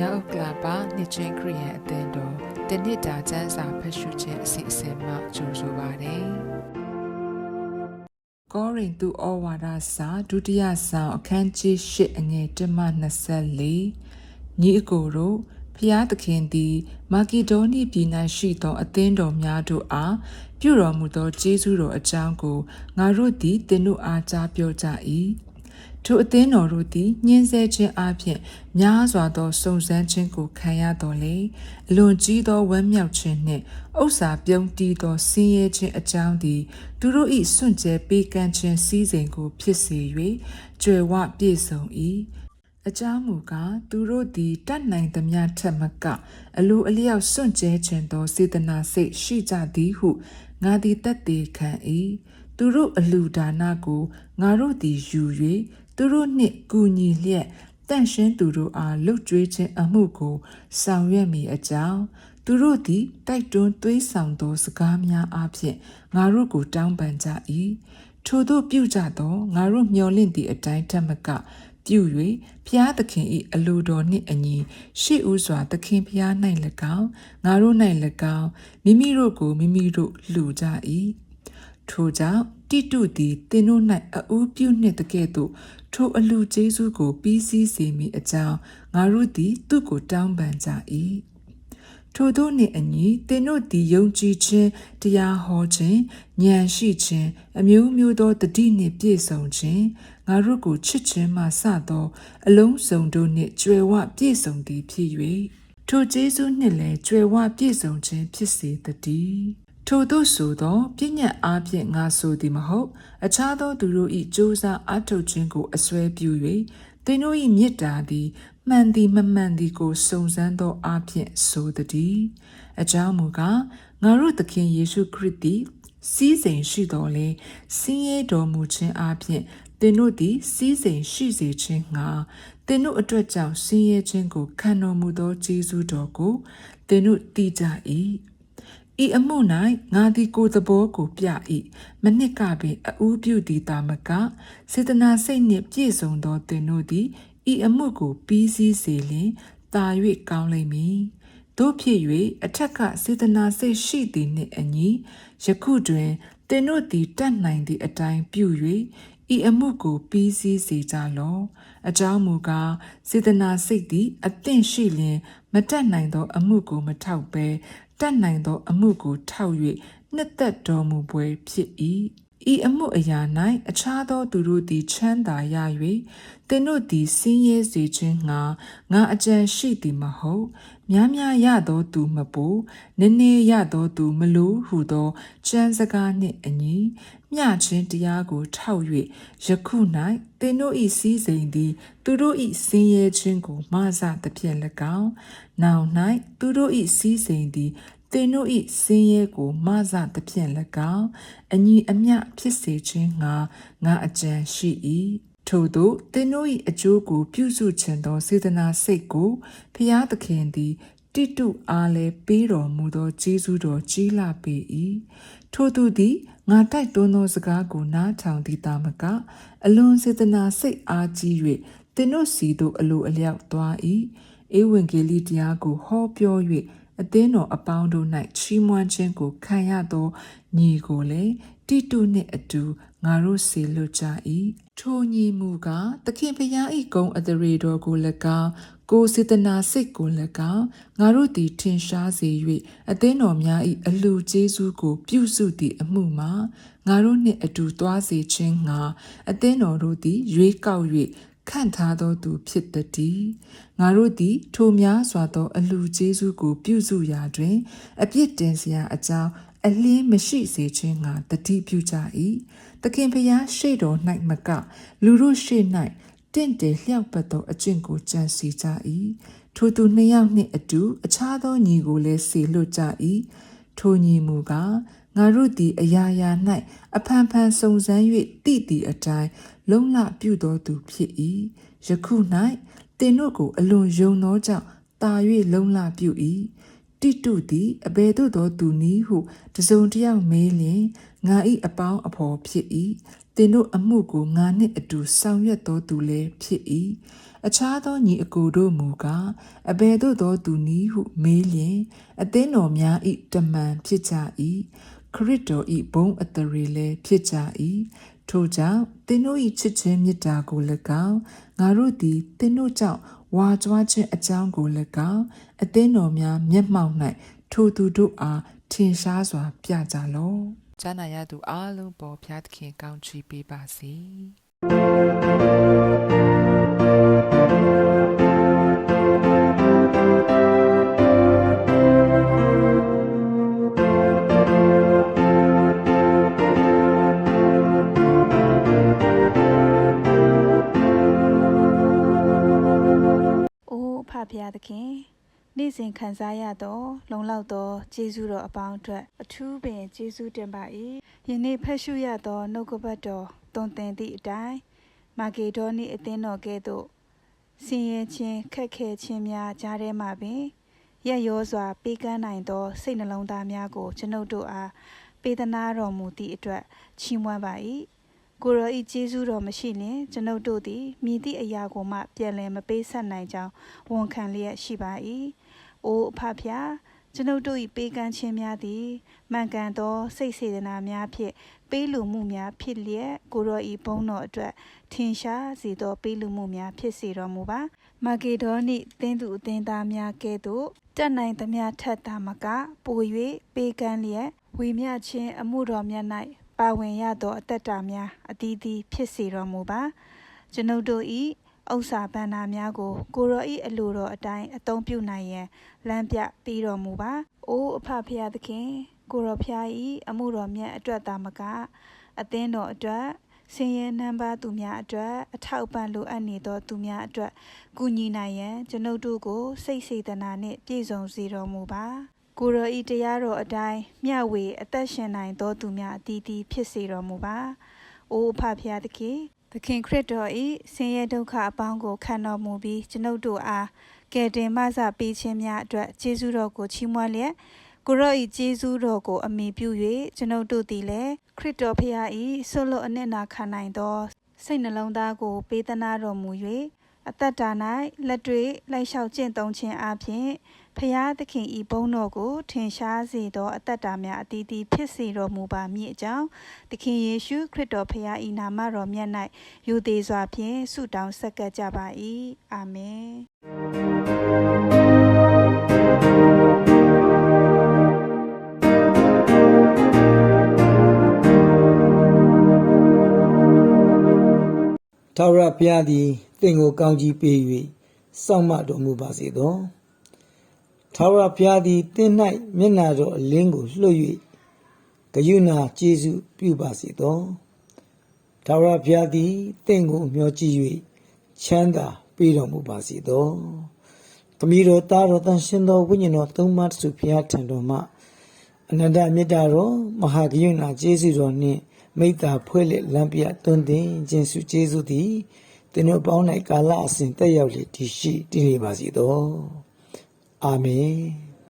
မြောက်ကလာပါနှစ်ချင်းခရီးယန်အသင်းတော်တနစ်တာကျမ်းစာဖတ်ရှုခြင်းအစီအစဉ်မှကြိုဆိုပါရစေ။ကောရိန္သုဩဝါဒစာဒုတိယဆောင်အခန်းကြီး၈အငယ်1မှ24ညီအကိုတို့ဖျားသခင်သည်မာကီဒေါနီပြည်၌ရှိသောအသင်းတော်များတို့အားပြုတော်မူသောကျေးဇူးတော်အကြောင်းကိုငါတို့သည်သင်တို့အားကြားပြောကြ၏ ထိုအသင်းတော်တို့သည်ညှင်းဆဲခြင်းအပြင်များစွာသောစုံစမ်းခြင်းကိုခံရတော်လေအလွန်ကြီးသောဝမ်းမြောက်ခြင်းနှင့်ဥစ္စာပြုံးတီးသောဆင်းရဲခြင်းအကြောင်းသည်သူတို့၏စွန့်ကြဲပေးကမ်းခြင်းစည်းစိမ်ကိုဖြစ်စေ၍ကြွယ်ဝပြည့်စုံ၏အကြောင်းမူကားသူတို့သည်တတ်နိုင်သမျှထက်မကအလိုအလျောက်စွန့်ကြဲခြင်းသောစေတနာစိတ်ရှိကြသည်ဟုငါသည်တတ်သေးခံ၏သူတို့အလူဒါနကိုငါတို့သည်ယူ၍ သူတို့နှင့်ကူညီလျက်တန့်ရှင်းသူတို့အားလှုပ်ကြွေးခြင်းအမှုကို ဆောင်ရွက်မိအကြောင်းသူတို့သည်တိုက်တွန်းသွေးဆောင်သောစကားများအပြင်ငါတို့ကိုတောင်းပန်ကြ၏ထို့သောပြုကြသောငါတို့မျှော်လင့်သည့်အတိုင်းထက်မကပြု၍ဖျားသခင်၏အလိုတော်နှင့်အညီရှေ့ဦးစွာသခင်ဖျား၌၎င်းငါတို့၌၎င်းမိမိတို့ကိုမိမိတို့လှူကြ၏ ထိုကြောင့်တိတုသည်သင်တို့၌အူးပြုနှင့်တကဲ့သို့ထိုအလူကျေးဇူးကိုပြီးစီးစေမိအကြောင်းငါတို့သည်သူ့ကိုတောင်းပန်ကြ၏ထို့သောနှင့်အညီသင်တို့သည်ယုံကြည်ခြင်းတရားဟောခြင်းဉာဏ်ရှိခြင်းအမျိုးမျိုးသောတတိနှင့်ပြည့်စုံခြင်းငါတို့ကိုချစ်ခြင်းမှစသော အလုံးစုံတို့နှင့်ကြွယ်ဝပြည့်စုံသည်ဖြစ်၍ထိုကျေးဇူးနှင့်လည်းကြွယ်ဝပြည့်စုံခြင်းဖြစ်စေတည်း ထို့သို့ဆိုသောပြည့်ညတ်အားဖြင့်ငါဆိုသည်မဟုတ် အခြားသောသူတို့၏ကြိုးစားအထုတ်ခြင်းကိုအစွဲပြု၍သင်တို့၏မေတ္တာသည်မှန်သည်မမှန်သည်ကိုစုံစမ်းသောအားဖြင့်ဆိုသည်အကြောင်းမူကားငါတို့သခင်ယေရှုခရစ်သည်စီးစိမ်ရှိတော်လေစင်းရဲတော်မူခြင်းအားဖြင့်သင်တို့သည်စီးစိမ်ရှိစေခြင်းငှာသင်တို့အတွက်ကြောင့်စင်းရဲခြင်းကိုခံတော်မူသောကျေးဇူးတော်ကိုသင်တို့သိကြ၏ ဤအမှု၌ငါသည်ကိုယ်သဘောကိုပြ၏မနှစ်ကပင်အူးပြုသည်တာမကစေတနာစိတ်နှင့်ပြည့်စုံသောသင်တို့သည်ဤအမှုကိုပြီးစည်းစေလျင်တာ၍ကောင်းလိမ့်မည်တို့ဖြစ်၍အထက်ကစေတနာစိတ်ရှိသည်နှင့်အညီယခုတွင်သင်တို့သည်တတ်နိုင်သည့်အတိုင်းပြု၍ဤအမှုကိုပြီးစည်းစေကြလောအကြောင်းမူကားစေတနာစိတ်သည်အသင့်ရှိလျင် မတတ်နိုင်သော အမှုကိုမထောက်ဘဲ တတ်နိုင်သောအမှုကိုထောက်၍နှစ်သက်တော်မူပွဲဖြစ်၏ ဤအမှုအရာ၌အခြားသောသူတို့သည်ချမ်းသာရ၍သင်တို့သည်စင်းရဲစေခြင်းငှာငါအကြံရှိသည်မဟုတ်များများရသောသူမပူနည်းနည်းရသောသူမလိုဟုသောကျမ်းစကားနှင့်အညီမျှခြင်းတရားကိုထောက်၍ယခု၌သင်တို့၏စည်းစိမ်သည် သူတို့၏စင်းရဲခြင်းကိုမဆသဖြင့်၎င်းနောင်၌သူတို့၏စည်းစိမ်သည် သင်တို့၏စင်းရဲကိုမဆသဖြင့်၎င်းအညီအမျှဖြစ်စေခြင်းငါငါအကြံရှိ၏ထို့သောသင်တို့၏အကျိုးကို ပြုစုခြင်းသောစေတနာစိတ်ကိုဖျားသခင်သည်တိတုအားလည်းပေးတော်မူသောကျေးဇူးတော်ကြီးလာပေ၏ထို့သူသည်ငါတိုက်တွန်းသောစကားကိုနားထောင်သည်တာမက အလွန်စေတနာစိတ်အားကြီး၍သင်တို့စီသို့အလိုအလျောက်သွား၏ဧဝံဂေလိတရားကိုဟောပြော၍ အသင်းတော်အပေါင်းတို့၌ချီးမွမ်းခြင်းကိုခံရသောညီကိုလည်းတိတုနှင့်အတူငါတို့စေလွတ်ကြ၏ထိုညီမူကားသခင်ဖျား၏ဂုံအတရေတော်ကို၎င်းကိုစေတနာစိတ်ကို၎င်းငါတို့သည်ထင်ရှားစေ၍အသင်းတော်များ၏အလူကျေးဇူးကို ပြုစုသည့်အမှုမှာငါတို့နှင့်အတူသွားစေခြင်းငှာအသင်းတော်တို့သည် ရွေးကောက်၍ ခန့်ထားသောသူဖြစ်သည်ငါတို့သည် ထိုများစွာသော အလူကျေးဇူးကို ပြုစုရာတွင် အပြစ်တင်စရာအကြောင်းအလင်းမရှိစေခြင်းငါတတိပြုကြ၏သခင်ဖျားရှေ့တော်၌မက လူတို့ရှေ့၌တင့်တယ်လျှောက်ပတ်သောအကျင့်ကိုကြံစီကြ၏ထိုသူနှစ်ယောက်နှင့်အတူ အခြားသောညီကိုလည်းစေလွတ်ကြ၏ထိုညီမူကား ငါတို့သည်အရာရာ၌အဖန်ဖန်စုံစမ်း၍တည်တည်အတိုင်းလုံလပြုသောသူဖြစ်၏ယခု၌သင်တို့ကိုအလွန်ယုံသောကြောင့်တာ၍လုံလပြု၏တိတုသည်အဘယ်သို့သောသူနည်းဟုတစုံတစ်ယောက်မေးလျင်ငါ၏အပေါင်းအဖော်ဖြစ်၏သင်တို့အမှုကိုငါနှင့်အတူဆောင်ရွက်သောသူလည်းဖြစ်၏အခြားသောညီအကိုတို့မူကားအဘယ်သို့သောသူနည်းဟုမေးလျင်အသင်းတော်များ၏တမန်ဖြစ်ကြ၏ ခရစ်တော်၏ဘုံအတရေလည်းဖြစ်ကြ၏ထို့ကြောင့်သင်တို့၏ချစ်ခြင်းမေတ္တာကို၎င်းငါတို့သည်သင်တို့ကြောင့်ဝါကြွားခြင်းအကြောင်းကို၎င်းအသင်းတော်များမျက်မှောက်၌ထိုသူတို့အားထင်ရှားစွာ ပြကြလော့။ဈာနာရသူအားလုံးပေါ်ဖျားသခင်ကောင်းချီးပေးပါစေ။။ နေ့စဉ်ခံစားရသောလုံလောက်သောကျေးဇူးတော်အပေါင်းအတွက်အထူးပင်ကျေးဇူးတင်ပါ၏။ယနေ့ဖတ်ရှုရသောနှုတ်ကပတ်တော်တုံသင်သည့်အတိုင်းမာဂေဒေါနိအသင်းတော်ကဲ့သို့ဆင်းရဲခြင်းခက်ခဲခြင်းများကြားထဲမှာပင်ရက်ရောစွာပေးကမ်းနိုင်သောစိတ်နှလုံးသားများကိုကျွန်ုပ်တို့အားပေးသနာတော်မူသည့်အတွက်ချီးမွမ်းပါ၏။ကိုရောဤကျေးဇူးတော်မရှိလျင်ကျွန်ုပ်တို့သည်မြည်သည့်အရာကိုမှပြန်လည်မပေးဆက်နိုင်ကြောင်းဝန်ခံလျက်ရှိပါ၏။ အိုအဖဖျားကျွန်ုပ်တို့၏ပေးကမ်းခြင်းများသည်မှန်ကန်သော စိတ်စေတနာများဖြင့်ပေးလူမှုများဖြစ်လျက်ကိုရောဤဘုန်းတော်အတွက်ထင်ရှားစေသော ပေးလူမှုများဖြစ်စေတော်မူပါ။မာဂေဒေါနိသင်သူအသင်းသားများကဲ့သို့တက်နိုင်သမျှထက်သာမကပို၍ပေးကမ်းလျက်ဝေမျှခြင်းအမှုတော်မြတ်၌ပါဝင်ရသောအသက်တာများအသီးသီးဖြစ်စေတော်မူပါကျွန်ုပ်တို့ဤ ဥစ္စာဘန္နာများကို ကိုရောဤအလိုတော်အတိုင်းအသုံးပြုနိုင်ရန်လမ်းပြပေးတော်မူပါအိုးအဖဖရာသခင် ကိုရောဖျားဤအမှုတော်မြတ်အတွက်သာမကအသင်းတော်အတွက်ဆင်းရဲနှမ်းပါသူများအတွက်အထောက်အပံ့လိုအပ်နေသောသူများအတွက်ကူညီနိုင်ရန်ကျွန်ုပ်တို့ကို စိတ်စေတနာနှင့်ပြည့်စုံစေတော်မူပါကိုရောဤတရားတော်အတိုင်းမျှဝေအသက်ရှင်နိုင်သောသူများအသီးသီးဖြစ်စေတော်မူပါ။အိုးအဖဖျားသခင် သခင်ခရစ်တော်ဤဆင်းရဲဒုက္ခအပေါင်းကိုခံတော်မူပြီးကျွန်ုပ်တို့အားကယ်တင်မဆပေးခြင်းများအတွက်ကျေးဇူးတော်ကိုချီးမွမ်းလျက်ကိုရောဤကျေးဇူးတော်ကိုအမိပြု၍ကျွန်ုပ်တို့သည်လည်းခရစ်တော်ဖျားဤဆွတ်လွတ်အနစ်နာခံနိုင်သောစိတ်နှလုံးသားကို ပေးသနာတော်မူ၍အသက်တာ၌လက်တွေ့လိုက်လျှောက်ကျင့်သုံးခြင်းအပြင် ဖျားသခင်ဤဘုန်းတော်ကို ထင်ရှားစေသောအသက်တာများအသီးသီးဖြစ်စေတော်မူပါမည်အကြောင်းသခင်ယေရှုခရစ်တော်ဖျားဤနာမတော်မြတ်၌ယူသေးစွာဖြင့်ဆုတောင်းဆက်ကပ်ကြပါ၏အာမင်ထာဝရဘုရားသည်သင်ကိုကောင်းကြီးပေး၍စောင့်မတော်မူပါစေသော ထာဝရဘုရားသည်သင်၌မျက်နာတော်အလင်းကိုလွှတ်၍ဂယုဏကျေးဇူးပြုပါစေသောထာဝရဘုရားသည်သင်ကိုမျှော်ကြည့်၍ချမ်းသာပေးတော်မူပါစေသောသမီးတော်သားတော်တန်ရှင်သောဝိညာဉ်တော်သုံးပါးတစုဘုရားထံတော်မှအနန္တမေတ္တာတော်မဟာဂယုဏကျေးဇူးတော်နှင့်မိတ္တာဖွဲ့လက်လမ်းပြတွင်တင်ခြင်းစုကျေးဇူးသည်သင်တို့ပေါင်း၌ကာလအစဉ်တက်ရောက်လေတည်ရှိတည်နေပါစေသော အာမင်